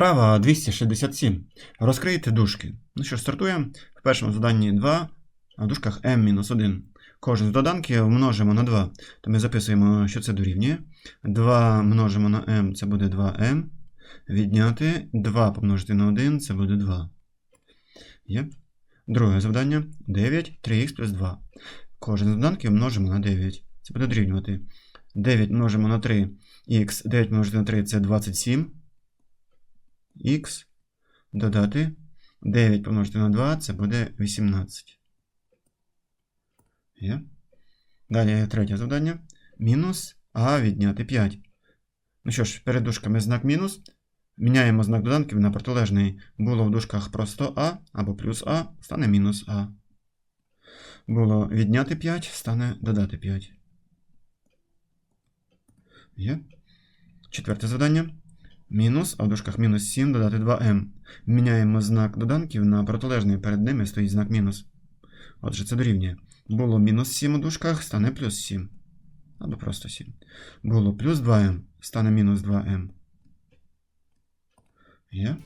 Вправа 267. Розкрийте дужки. Ну що стартуємо. В першому заданні 2, а в дужках m-1. Кожен з доданків множимо на 2. То ми записуємо, що це дорівнює. 2 множимо на m, це буде 2m. Відняти 2 помножити на 1, це буде 2. Є. Друге завдання 9, 3х плюс 2. Кожен з доданків множимо на 9. Це буде дорівнювати. 9 множимо на 3, х, 9 множити на 3 це 27 х додати 9 помножити на 2, це буде 18. Є. Далі третє завдання. Мінус а відняти 5. Ну що ж, перед дужками знак мінус. Міняємо знак доданків на протилежний. Було в дужках просто а або плюс а, стане мінус а. Було відняти 5, стане додати 5. Є. Четверте завдання. Мінус, а в дужках мінус 7 додати 2m. Міняємо знак доданків на протилежний, перед ними стоїть знак мінус. Отже, це дорівнює. Було мінус 7 у дужках, стане плюс 7. Або просто 7. Було плюс 2m, стане мінус 2m. Є.